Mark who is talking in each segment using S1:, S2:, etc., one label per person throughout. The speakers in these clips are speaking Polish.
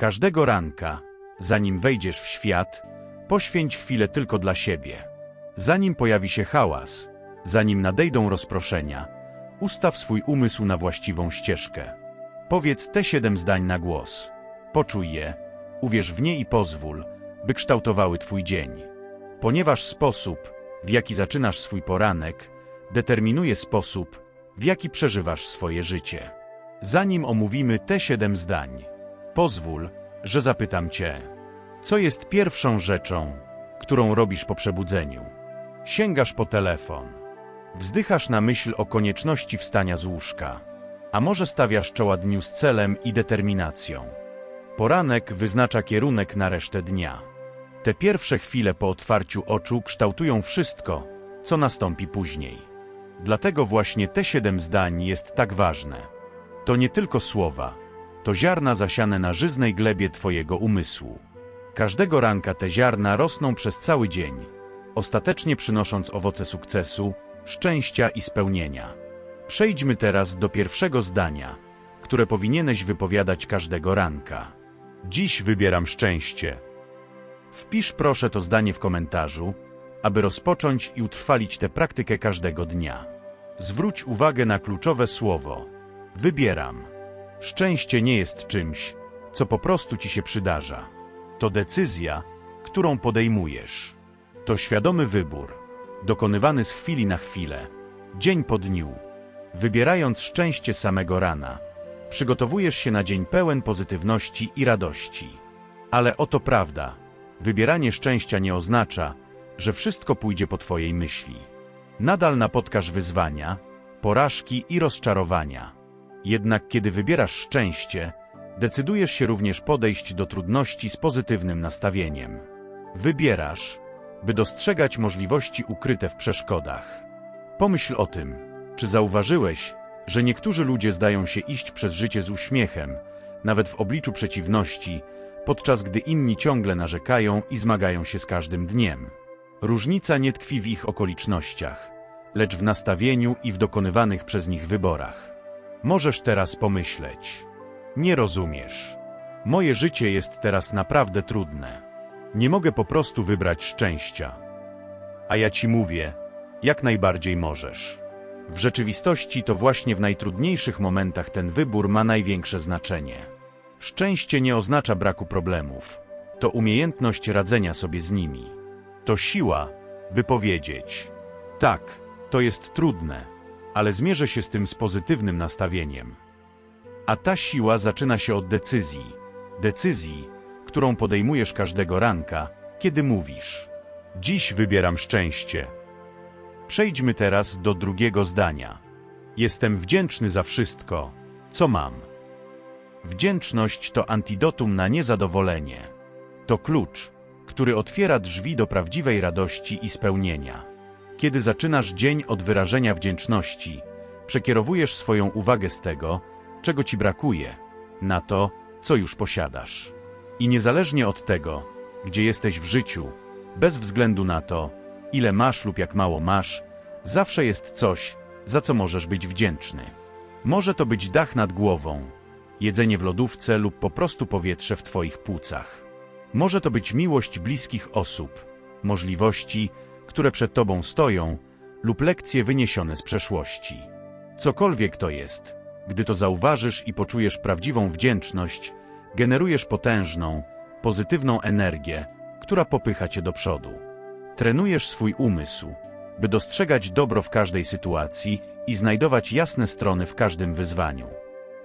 S1: Każdego ranka, zanim wejdziesz w świat, poświęć chwilę tylko dla siebie. Zanim pojawi się hałas, zanim nadejdą rozproszenia, ustaw swój umysł na właściwą ścieżkę. Powiedz te siedem zdań na głos. Poczuj je, uwierz w nie i pozwól, by kształtowały Twój dzień. Ponieważ sposób, w jaki zaczynasz swój poranek, determinuje sposób, w jaki przeżywasz swoje życie. Zanim omówimy te siedem zdań, pozwól, że zapytam Cię, co jest pierwszą rzeczą, którą robisz po przebudzeniu? Sięgasz po telefon. Wzdychasz na myśl o konieczności wstania z łóżka. A może stawiasz czoła dniu z celem i determinacją? Poranek wyznacza kierunek na resztę dnia. Te pierwsze chwile po otwarciu oczu kształtują wszystko, co nastąpi później. Dlatego właśnie te siedem zdań jest tak ważne. To nie tylko słowa, to ziarna zasiane na żyznej glebie Twojego umysłu. Każdego ranka te ziarna rosną przez cały dzień, ostatecznie przynosząc owoce sukcesu, szczęścia i spełnienia. Przejdźmy teraz do pierwszego zdania, które powinieneś wypowiadać każdego ranka. Dziś wybieram szczęście. Wpisz proszę to zdanie w komentarzu, aby rozpocząć i utrwalić tę praktykę każdego dnia. Zwróć uwagę na kluczowe słowo. Wybieram. Szczęście nie jest czymś, co po prostu ci się przydarza. To decyzja, którą podejmujesz. To świadomy wybór, dokonywany z chwili na chwilę, dzień po dniu. Wybierając szczęście samego rana, przygotowujesz się na dzień pełen pozytywności i radości. Ale oto prawda. Wybieranie szczęścia nie oznacza, że wszystko pójdzie po Twojej myśli. Nadal napotkasz wyzwania, porażki i rozczarowania. Jednak kiedy wybierasz szczęście, decydujesz się również podejść do trudności z pozytywnym nastawieniem. Wybierasz, by dostrzegać możliwości ukryte w przeszkodach. Pomyśl o tym, czy zauważyłeś, że niektórzy ludzie zdają się iść przez życie z uśmiechem, nawet w obliczu przeciwności, podczas gdy inni ciągle narzekają i zmagają się z każdym dniem. Różnica nie tkwi w ich okolicznościach, lecz w nastawieniu i w dokonywanych przez nich wyborach. Możesz teraz pomyśleć. Nie rozumiesz. Moje życie jest teraz naprawdę trudne. Nie mogę po prostu wybrać szczęścia. A ja ci mówię, jak najbardziej możesz. W rzeczywistości to właśnie w najtrudniejszych momentach ten wybór ma największe znaczenie. Szczęście nie oznacza braku problemów. To umiejętność radzenia sobie z nimi. To siła, by powiedzieć: Tak, to jest trudne, ale zmierzę się z tym z pozytywnym nastawieniem. A ta siła zaczyna się od decyzji. Decyzji, którą podejmujesz każdego ranka, kiedy mówisz: Dziś wybieram szczęście. Przejdźmy teraz do drugiego zdania. Jestem wdzięczny za wszystko, co mam. Wdzięczność to antidotum na niezadowolenie. To klucz, który otwiera drzwi do prawdziwej radości i spełnienia. Kiedy zaczynasz dzień od wyrażenia wdzięczności, przekierowujesz swoją uwagę z tego, czego ci brakuje, na to, co już posiadasz. I niezależnie od tego, gdzie jesteś w życiu, bez względu na to, ile masz lub jak mało masz, zawsze jest coś, za co możesz być wdzięczny. Może to być dach nad głową, jedzenie w lodówce lub po prostu powietrze w Twoich płucach. Może to być miłość bliskich osób, możliwości, które przed Tobą stoją, lub lekcje wyniesione z przeszłości. Cokolwiek to jest, gdy to zauważysz i poczujesz prawdziwą wdzięczność, generujesz potężną, pozytywną energię, która popycha Cię do przodu. Trenujesz swój umysł, by dostrzegać dobro w każdej sytuacji i znajdować jasne strony w każdym wyzwaniu.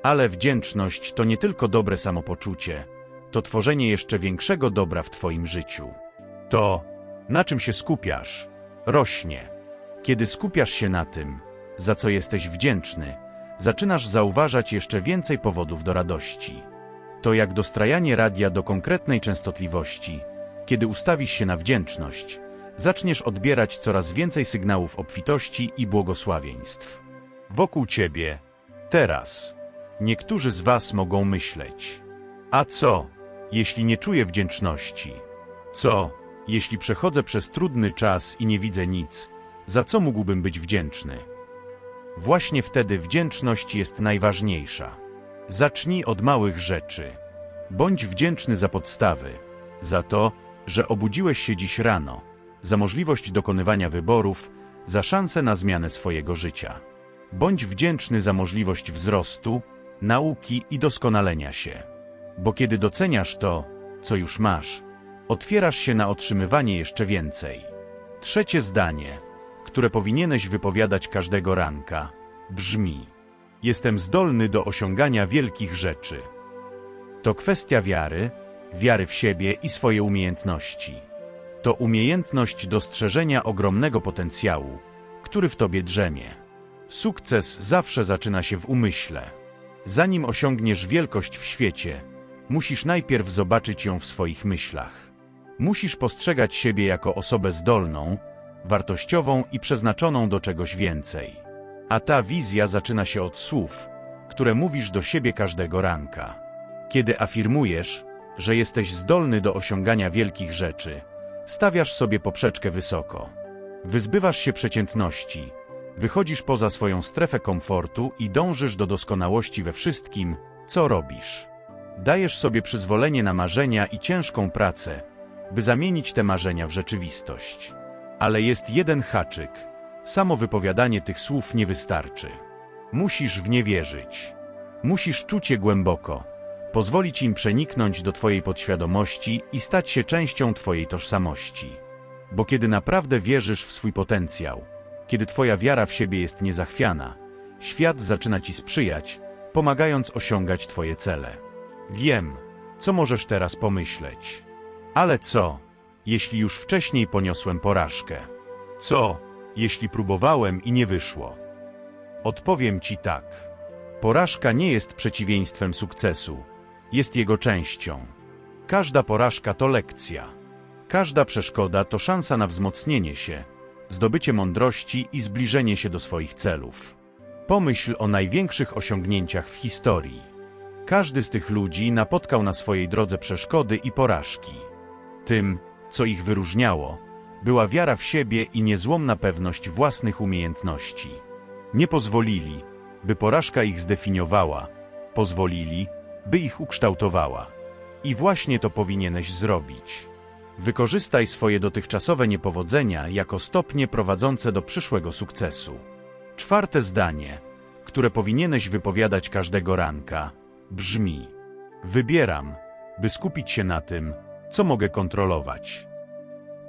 S1: Ale wdzięczność to nie tylko dobre samopoczucie, to tworzenie jeszcze większego dobra w Twoim życiu. To, na czym się skupiasz, rośnie. Kiedy skupiasz się na tym, za co jesteś wdzięczny, zaczynasz zauważać jeszcze więcej powodów do radości. To jak dostrajanie radia do konkretnej częstotliwości. Kiedy ustawisz się na wdzięczność, zaczniesz odbierać coraz więcej sygnałów obfitości i błogosławieństw. Wokół ciebie, teraz. Niektórzy z was mogą myśleć. A co, jeśli nie czuję wdzięczności? Co, jeśli przechodzę przez trudny czas i nie widzę nic? Za co mógłbym być wdzięczny? Właśnie wtedy wdzięczność jest najważniejsza. Zacznij od małych rzeczy. Bądź wdzięczny za podstawy, za to, że obudziłeś się dziś rano, za możliwość dokonywania wyborów, za szansę na zmianę swojego życia. Bądź wdzięczny za możliwość wzrostu, nauki i doskonalenia się. Bo kiedy doceniasz to, co już masz, otwierasz się na otrzymywanie jeszcze więcej. Trzecie zdanie, które powinieneś wypowiadać każdego ranka, brzmi: Jestem zdolny do osiągania wielkich rzeczy. To kwestia wiary, wiary w siebie i swoje umiejętności. To umiejętność dostrzeżenia ogromnego potencjału, który w tobie drzemie. Sukces zawsze zaczyna się w umyśle. Zanim osiągniesz wielkość w świecie, musisz najpierw zobaczyć ją w swoich myślach. Musisz postrzegać siebie jako osobę zdolną, wartościową i przeznaczoną do czegoś więcej. A ta wizja zaczyna się od słów, które mówisz do siebie każdego ranka. Kiedy afirmujesz, że jesteś zdolny do osiągania wielkich rzeczy, stawiasz sobie poprzeczkę wysoko. Wyzbywasz się przeciętności, wychodzisz poza swoją strefę komfortu i dążysz do doskonałości we wszystkim, co robisz. Dajesz sobie przyzwolenie na marzenia i ciężką pracę, by zamienić te marzenia w rzeczywistość. Ale jest jeden haczyk. Samo wypowiadanie tych słów nie wystarczy. Musisz w nie wierzyć. Musisz czuć je głęboko, pozwolić im przeniknąć do Twojej podświadomości i stać się częścią Twojej tożsamości. Bo kiedy naprawdę wierzysz w swój potencjał, kiedy Twoja wiara w siebie jest niezachwiana, świat zaczyna Ci sprzyjać, pomagając osiągać Twoje cele. Wiem, co możesz teraz pomyśleć. Ale co, jeśli już wcześniej poniosłem porażkę? Co, jeśli próbowałem i nie wyszło? Odpowiem Ci tak. Porażka nie jest przeciwieństwem sukcesu, jest jego częścią. Każda porażka to lekcja. Każda przeszkoda to szansa na wzmocnienie się, zdobycie mądrości i zbliżenie się do swoich celów. Pomyśl o największych osiągnięciach w historii. Każdy z tych ludzi napotkał na swojej drodze przeszkody i porażki. Tym, co ich wyróżniało, była wiara w siebie i niezłomna pewność własnych umiejętności. Nie pozwolili, by porażka ich zdefiniowała, pozwolili, by ich ukształtowała. I właśnie to powinieneś zrobić. Wykorzystaj swoje dotychczasowe niepowodzenia jako stopnie prowadzące do przyszłego sukcesu. Czwarte zdanie, które powinieneś wypowiadać każdego ranka, brzmi: Wybieram, by skupić się na tym, co mogę kontrolować.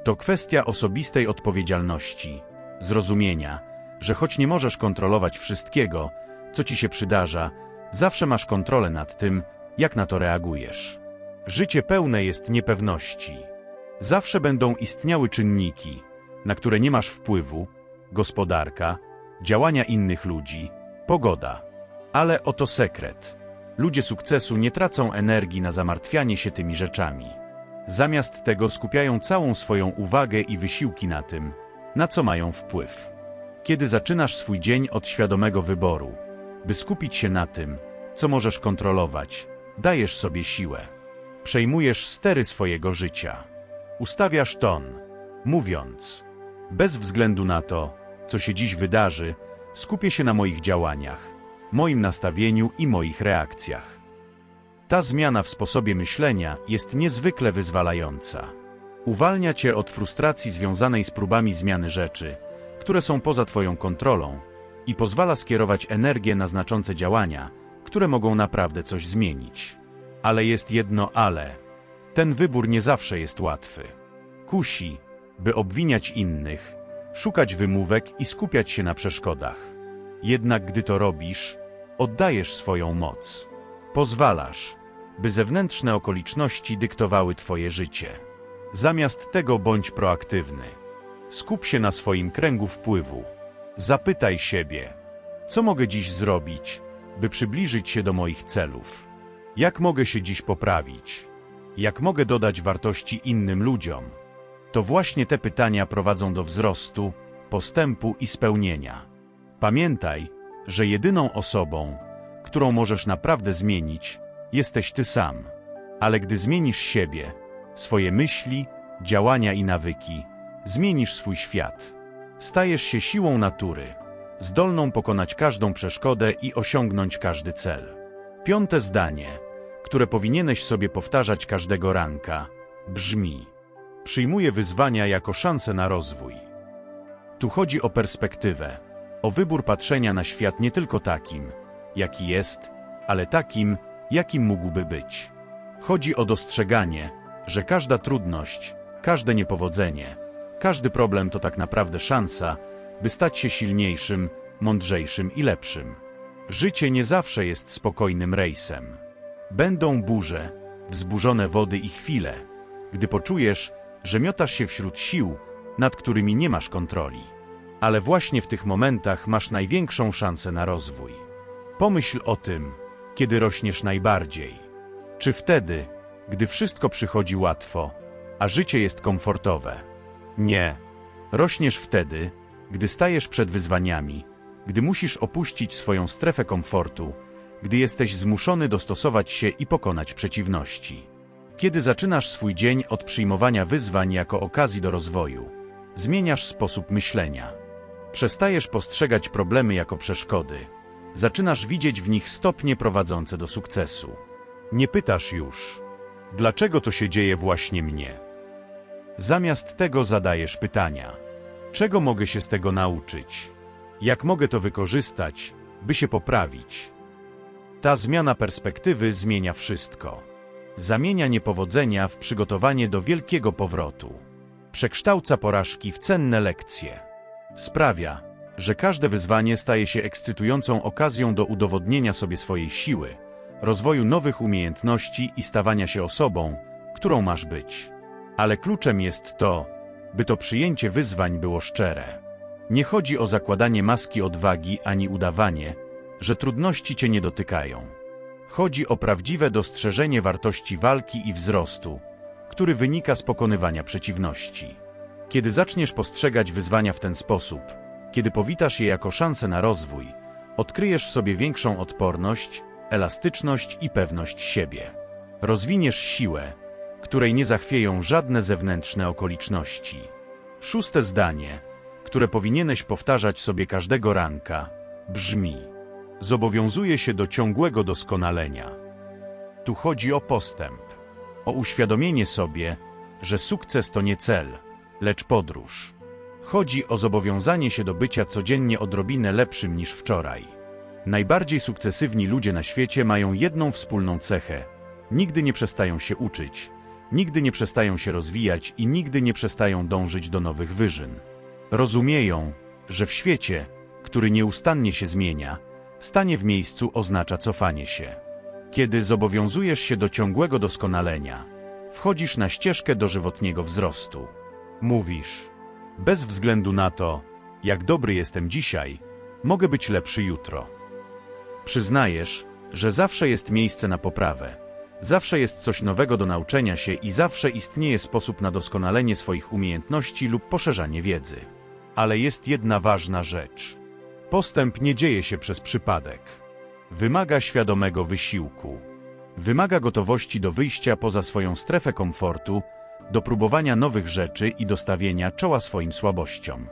S1: To kwestia osobistej odpowiedzialności, zrozumienia, że choć nie możesz kontrolować wszystkiego, co ci się przydarza, zawsze masz kontrolę nad tym, jak na to reagujesz. Życie pełne jest niepewności. Zawsze będą istniały czynniki, na które nie masz wpływu, gospodarka, działania innych ludzi, pogoda. Ale oto sekret. Ludzie sukcesu nie tracą energii na zamartwianie się tymi rzeczami. Zamiast tego skupiają całą swoją uwagę i wysiłki na tym, na co mają wpływ. Kiedy zaczynasz swój dzień od świadomego wyboru, by skupić się na tym, co możesz kontrolować, dajesz sobie siłę. Przejmujesz stery swojego życia. Ustawiasz ton, mówiąc: Bez względu na to, co się dziś wydarzy, skupię się na moich działaniach, moim nastawieniu i moich reakcjach. Ta zmiana w sposobie myślenia jest niezwykle wyzwalająca. Uwalnia cię od frustracji związanej z próbami zmiany rzeczy, które są poza Twoją kontrolą, i pozwala skierować energię na znaczące działania, które mogą naprawdę coś zmienić. Ale jest jedno ale. Ten wybór nie zawsze jest łatwy. Kusi, by obwiniać innych, szukać wymówek i skupiać się na przeszkodach. Jednak gdy to robisz, oddajesz swoją moc. Pozwalasz, by zewnętrzne okoliczności dyktowały Twoje życie. Zamiast tego bądź proaktywny. Skup się na swoim kręgu wpływu. Zapytaj siebie, co mogę dziś zrobić, by przybliżyć się do moich celów? Jak mogę się dziś poprawić? Jak mogę dodać wartości innym ludziom? To właśnie te pytania prowadzą do wzrostu, postępu i spełnienia. Pamiętaj, że jedyną osobą, którą możesz naprawdę zmienić, jesteś ty sam. Ale gdy zmienisz siebie, swoje myśli, działania i nawyki, zmienisz swój świat. Stajesz się siłą natury, zdolną pokonać każdą przeszkodę i osiągnąć każdy cel. Piąte zdanie, które powinieneś sobie powtarzać każdego ranka, brzmi: Przyjmuję wyzwania jako szansę na rozwój. Tu chodzi o perspektywę, o wybór patrzenia na świat nie tylko takim, jaki jest, ale takim, jakim mógłby być. Chodzi o dostrzeganie, że każda trudność, każde niepowodzenie, każdy problem to tak naprawdę szansa, by stać się silniejszym, mądrzejszym i lepszym. Życie nie zawsze jest spokojnym rejsem. Będą burze, wzburzone wody i chwile, gdy poczujesz, że miotasz się wśród sił, nad którymi nie masz kontroli. Ale właśnie w tych momentach masz największą szansę na rozwój. Pomyśl o tym, kiedy rośniesz najbardziej. Czy wtedy, gdy wszystko przychodzi łatwo, a życie jest komfortowe? Nie. Rośniesz wtedy, gdy stajesz przed wyzwaniami, gdy musisz opuścić swoją strefę komfortu, gdy jesteś zmuszony dostosować się i pokonać przeciwności. Kiedy zaczynasz swój dzień od przyjmowania wyzwań jako okazji do rozwoju, zmieniasz sposób myślenia. Przestajesz postrzegać problemy jako przeszkody. Zaczynasz widzieć w nich stopnie prowadzące do sukcesu. Nie pytasz już, dlaczego to się dzieje właśnie mnie. Zamiast tego zadajesz pytania: czego mogę się z tego nauczyć? Jak mogę to wykorzystać, by się poprawić? Ta zmiana perspektywy zmienia wszystko. Zamienia niepowodzenia w przygotowanie do wielkiego powrotu. Przekształca porażki w cenne lekcje. Sprawia, że każde wyzwanie staje się ekscytującą okazją do udowodnienia sobie swojej siły, rozwoju nowych umiejętności i stawania się osobą, którą masz być. Ale kluczem jest to, by to przyjęcie wyzwań było szczere. Nie chodzi o zakładanie maski odwagi ani udawanie, że trudności cię nie dotykają. Chodzi o prawdziwe dostrzeżenie wartości walki i wzrostu, który wynika z pokonywania przeciwności. Kiedy zaczniesz postrzegać wyzwania w ten sposób, kiedy powitasz je jako szansę na rozwój, odkryjesz w sobie większą odporność, elastyczność i pewność siebie. Rozwiniesz siłę, której nie zachwieją żadne zewnętrzne okoliczności. Szóste zdanie, które powinieneś powtarzać sobie każdego ranka, brzmi: Zobowiązuję się do ciągłego doskonalenia. Tu chodzi o postęp, o uświadomienie sobie, że sukces to nie cel, lecz podróż. Chodzi o zobowiązanie się do bycia codziennie odrobinę lepszym niż wczoraj. Najbardziej sukcesywni ludzie na świecie mają jedną wspólną cechę: nigdy nie przestają się uczyć, nigdy nie przestają się rozwijać i nigdy nie przestają dążyć do nowych wyżyn. Rozumieją, że w świecie, który nieustannie się zmienia, stanie w miejscu oznacza cofanie się. Kiedy zobowiązujesz się do ciągłego doskonalenia, wchodzisz na ścieżkę dożywotniego wzrostu. Mówisz, bez względu na to, jak dobry jestem dzisiaj, mogę być lepszy jutro. Przyznajesz, że zawsze jest miejsce na poprawę, zawsze jest coś nowego do nauczenia się i zawsze istnieje sposób na doskonalenie swoich umiejętności lub poszerzanie wiedzy. Ale jest jedna ważna rzecz. Postęp nie dzieje się przez przypadek. Wymaga świadomego wysiłku. Wymaga gotowości do wyjścia poza swoją strefę komfortu, do próbowania nowych rzeczy i dostawienia czoła swoim słabościom.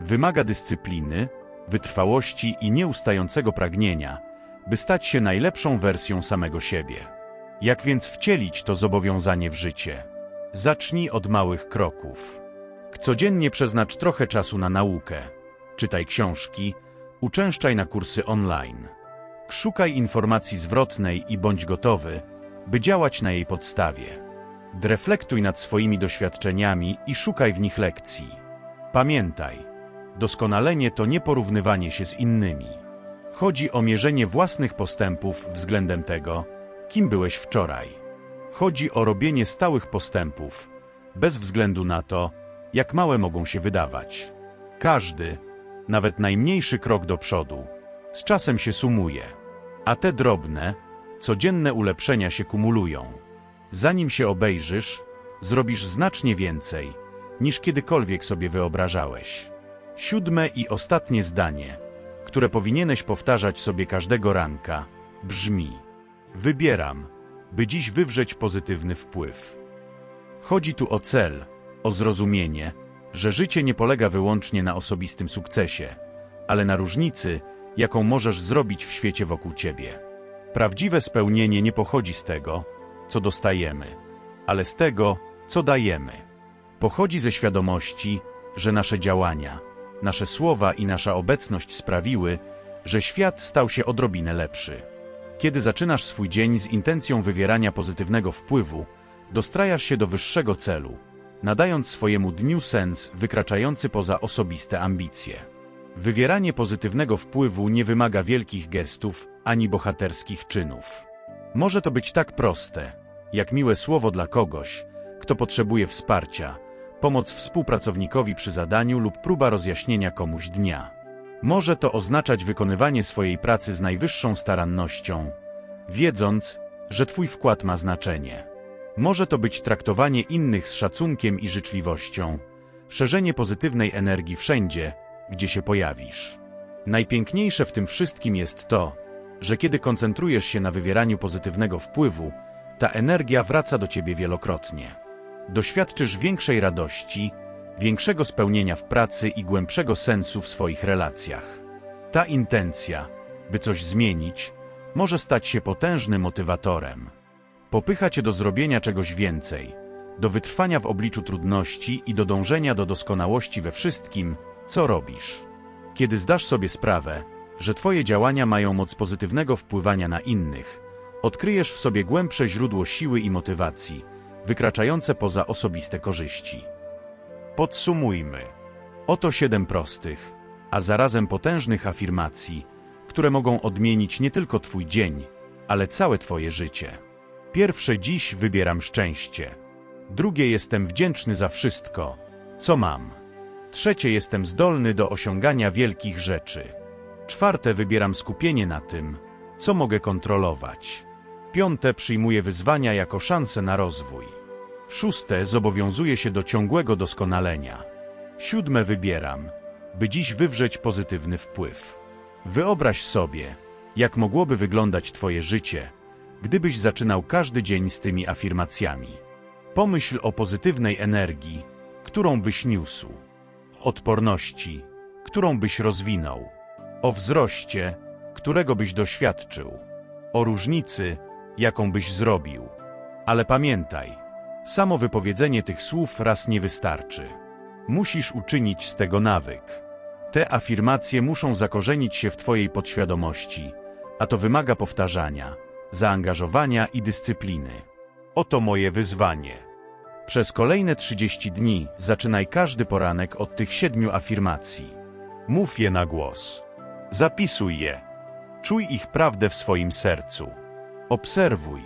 S1: Wymaga dyscypliny, wytrwałości i nieustającego pragnienia, by stać się najlepszą wersją samego siebie. Jak więc wcielić to zobowiązanie w życie? Zacznij od małych kroków. Codziennie przeznacz trochę czasu na naukę. Czytaj książki, uczęszczaj na kursy online. Szukaj informacji zwrotnej i bądź gotowy, by działać na jej podstawie. Dreflektuj nad swoimi doświadczeniami i szukaj w nich lekcji. Pamiętaj, doskonalenie to nie porównywanie się z innymi. Chodzi o mierzenie własnych postępów względem tego, kim byłeś wczoraj. Chodzi o robienie stałych postępów, bez względu na to, jak małe mogą się wydawać. Każdy, nawet najmniejszy krok do przodu, z czasem się sumuje, a te drobne, codzienne ulepszenia się kumulują. Zanim się obejrzysz, zrobisz znacznie więcej, niż kiedykolwiek sobie wyobrażałeś. Siódme i ostatnie zdanie, które powinieneś powtarzać sobie każdego ranka, brzmi: Wybieram, by dziś wywrzeć pozytywny wpływ. Chodzi tu o cel, o zrozumienie, że życie nie polega wyłącznie na osobistym sukcesie, ale na różnicy, jaką możesz zrobić w świecie wokół ciebie. Prawdziwe spełnienie nie pochodzi z tego, co dostajemy, ale z tego, co dajemy. Pochodzi ze świadomości, że nasze działania, nasze słowa i nasza obecność sprawiły, że świat stał się odrobinę lepszy. Kiedy zaczynasz swój dzień z intencją wywierania pozytywnego wpływu, dostrajasz się do wyższego celu, nadając swojemu dniu sens wykraczający poza osobiste ambicje. Wywieranie pozytywnego wpływu nie wymaga wielkich gestów ani bohaterskich czynów. Może to być tak proste, jak miłe słowo dla kogoś, kto potrzebuje wsparcia, pomoc współpracownikowi przy zadaniu lub próba rozjaśnienia komuś dnia. Może to oznaczać wykonywanie swojej pracy z najwyższą starannością, wiedząc, że Twój wkład ma znaczenie. Może to być traktowanie innych z szacunkiem i życzliwością, szerzenie pozytywnej energii wszędzie, gdzie się pojawisz. Najpiękniejsze w tym wszystkim jest to, że kiedy koncentrujesz się na wywieraniu pozytywnego wpływu, ta energia wraca do ciebie wielokrotnie. Doświadczysz większej radości, większego spełnienia w pracy i głębszego sensu w swoich relacjach. Ta intencja, by coś zmienić, może stać się potężnym motywatorem. Popycha cię do zrobienia czegoś więcej, do wytrwania w obliczu trudności i do dążenia do doskonałości we wszystkim, co robisz. Kiedy zdasz sobie sprawę, że Twoje działania mają moc pozytywnego wpływania na innych, odkryjesz w sobie głębsze źródło siły i motywacji, wykraczające poza osobiste korzyści. Podsumujmy. Oto siedem prostych, a zarazem potężnych afirmacji, które mogą odmienić nie tylko Twój dzień, ale całe Twoje życie. Pierwsze dziś wybieram szczęście. Drugie jestem wdzięczny za wszystko, co mam. Trzecie jestem zdolny do osiągania wielkich rzeczy. Czwarte wybieram skupienie na tym, co mogę kontrolować. Piąte przyjmuję wyzwania jako szansę na rozwój. Szóste zobowiązuję się do ciągłego doskonalenia. Siódme wybieram, by dziś wywrzeć pozytywny wpływ. Wyobraź sobie, jak mogłoby wyglądać Twoje życie, gdybyś zaczynał każdy dzień z tymi afirmacjami. Pomyśl o pozytywnej energii, którą byś niósł, odporności, którą byś rozwinął, o wzroście, którego byś doświadczył, o różnicy, jaką byś zrobił. Ale pamiętaj, samo wypowiedzenie tych słów raz nie wystarczy. Musisz uczynić z tego nawyk. Te afirmacje muszą zakorzenić się w Twojej podświadomości, a to wymaga powtarzania, zaangażowania i dyscypliny. Oto moje wyzwanie. Przez kolejne 30 dni zaczynaj każdy poranek od tych siedmiu afirmacji. Mów je na głos. Zapisuj je. Czuj ich prawdę w swoim sercu. Obserwuj,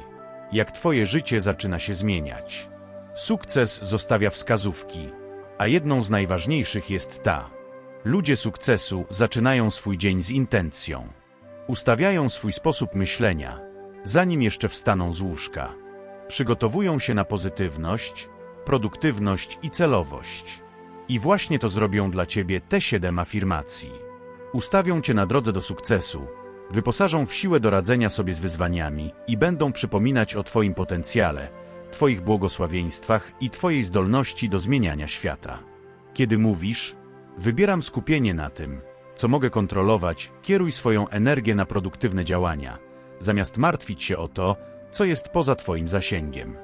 S1: jak Twoje życie zaczyna się zmieniać. Sukces zostawia wskazówki, a jedną z najważniejszych jest ta. Ludzie sukcesu zaczynają swój dzień z intencją. Ustawiają swój sposób myślenia, zanim jeszcze wstaną z łóżka. Przygotowują się na pozytywność, produktywność i celowość. I właśnie to zrobią dla Ciebie te siedem afirmacji. Ustawią Cię na drodze do sukcesu, wyposażą w siłę do radzenia sobie z wyzwaniami i będą przypominać o Twoim potencjale, Twoich błogosławieństwach i Twojej zdolności do zmieniania świata. Kiedy mówisz, wybieram skupienie na tym, co mogę kontrolować, kieruj swoją energię na produktywne działania, zamiast martwić się o to, co jest poza Twoim zasięgiem.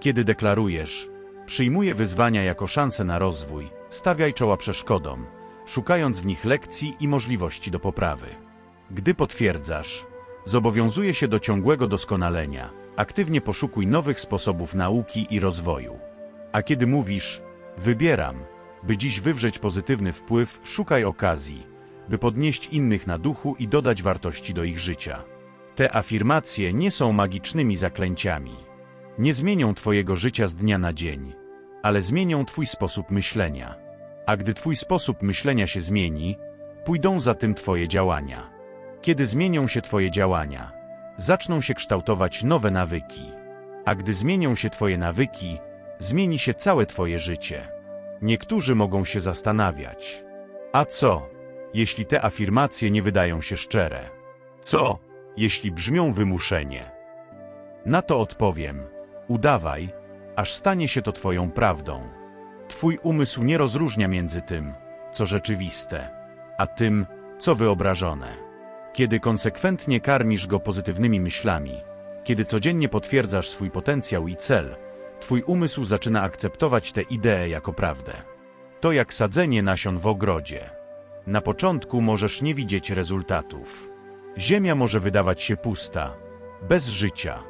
S1: Kiedy deklarujesz, przyjmuję wyzwania jako szansę na rozwój, stawiaj czoła przeszkodom, szukając w nich lekcji i możliwości do poprawy. Gdy potwierdzasz, zobowiązuję się do ciągłego doskonalenia, aktywnie poszukuj nowych sposobów nauki i rozwoju. A kiedy mówisz, wybieram, by dziś wywrzeć pozytywny wpływ, szukaj okazji, by podnieść innych na duchu i dodać wartości do ich życia. Te afirmacje nie są magicznymi zaklęciami. Nie zmienią Twojego życia z dnia na dzień, ale zmienią Twój sposób myślenia. A gdy Twój sposób myślenia się zmieni, pójdą za tym Twoje działania. Kiedy zmienią się Twoje działania, zaczną się kształtować nowe nawyki. A gdy zmienią się Twoje nawyki, zmieni się całe Twoje życie. Niektórzy mogą się zastanawiać. A co, jeśli te afirmacje nie wydają się szczere? Co, jeśli brzmią wymuszenie? Na to odpowiem: udawaj, aż stanie się to Twoją prawdą. Twój umysł nie rozróżnia między tym, co rzeczywiste, a tym, co wyobrażone. Kiedy konsekwentnie karmisz go pozytywnymi myślami, kiedy codziennie potwierdzasz swój potencjał i cel, twój umysł zaczyna akceptować tę ideę jako prawdę. To jak sadzenie nasion w ogrodzie. Na początku możesz nie widzieć rezultatów. Ziemia może wydawać się pusta, bez życia.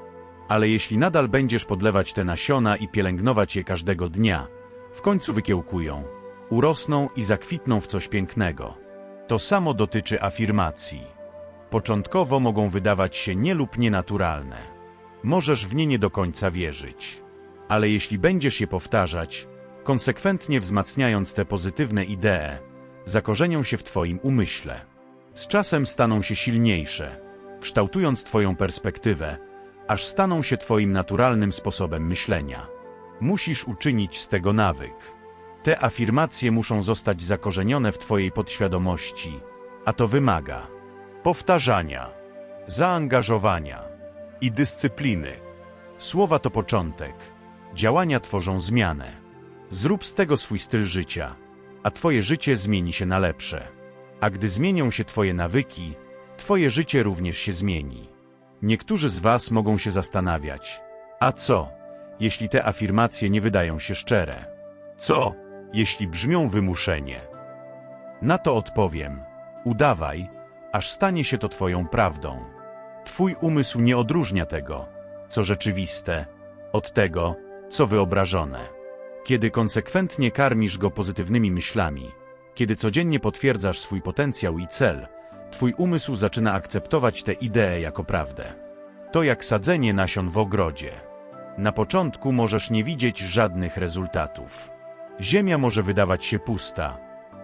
S1: Ale jeśli nadal będziesz podlewać te nasiona i pielęgnować je każdego dnia, w końcu wykiełkują, urosną i zakwitną w coś pięknego. To samo dotyczy afirmacji. Początkowo mogą wydawać się nie lub nienaturalne. Możesz w nie nie do końca wierzyć. Ale jeśli będziesz je powtarzać, konsekwentnie wzmacniając te pozytywne idee, zakorzenią się w Twoim umyśle. Z czasem staną się silniejsze, kształtując Twoją perspektywę, aż staną się Twoim naturalnym sposobem myślenia. Musisz uczynić z tego nawyk. Te afirmacje muszą zostać zakorzenione w Twojej podświadomości, a to wymaga powtarzania, zaangażowania i dyscypliny. Słowa to początek, działania tworzą zmianę. Zrób z tego swój styl życia, a Twoje życie zmieni się na lepsze. A gdy zmienią się Twoje nawyki, Twoje życie również się zmieni. Niektórzy z Was mogą się zastanawiać, a co, jeśli te afirmacje nie wydają się szczere? Co, jeśli brzmią wymuszenie? Na to odpowiem: udawaj, aż stanie się to Twoją prawdą. Twój umysł nie odróżnia tego, co rzeczywiste, od tego, co wyobrażone. Kiedy konsekwentnie karmisz go pozytywnymi myślami, kiedy codziennie potwierdzasz swój potencjał i cel, Twój umysł zaczyna akceptować tę ideę jako prawdę. To jak sadzenie nasion w ogrodzie. Na początku możesz nie widzieć żadnych rezultatów. Ziemia może wydawać się pusta,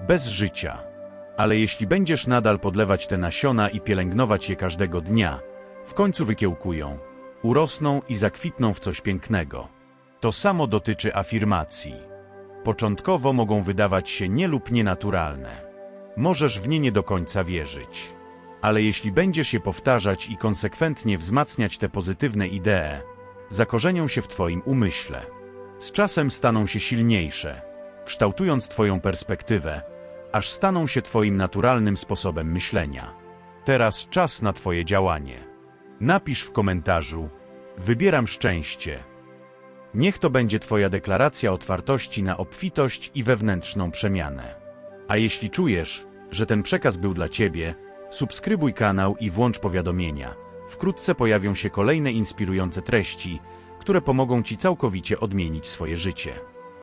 S1: bez życia. Ale jeśli będziesz nadal podlewać te nasiona i pielęgnować je każdego dnia, w końcu wykiełkują, urosną i zakwitną w coś pięknego. To samo dotyczy afirmacji. Początkowo mogą wydawać się nie lub nienaturalne. Możesz w nie nie do końca wierzyć. Ale jeśli będziesz je powtarzać i konsekwentnie wzmacniać te pozytywne idee, zakorzenią się w Twoim umyśle. Z czasem staną się silniejsze, kształtując Twoją perspektywę, aż staną się Twoim naturalnym sposobem myślenia. Teraz czas na Twoje działanie. Napisz w komentarzu: Wybieram szczęście. Niech to będzie Twoja deklaracja otwartości na obfitość i wewnętrzną przemianę. A jeśli czujesz, że ten przekaz był dla Ciebie, subskrybuj kanał i włącz powiadomienia. Wkrótce pojawią się kolejne inspirujące treści, które pomogą Ci całkowicie odmienić swoje życie.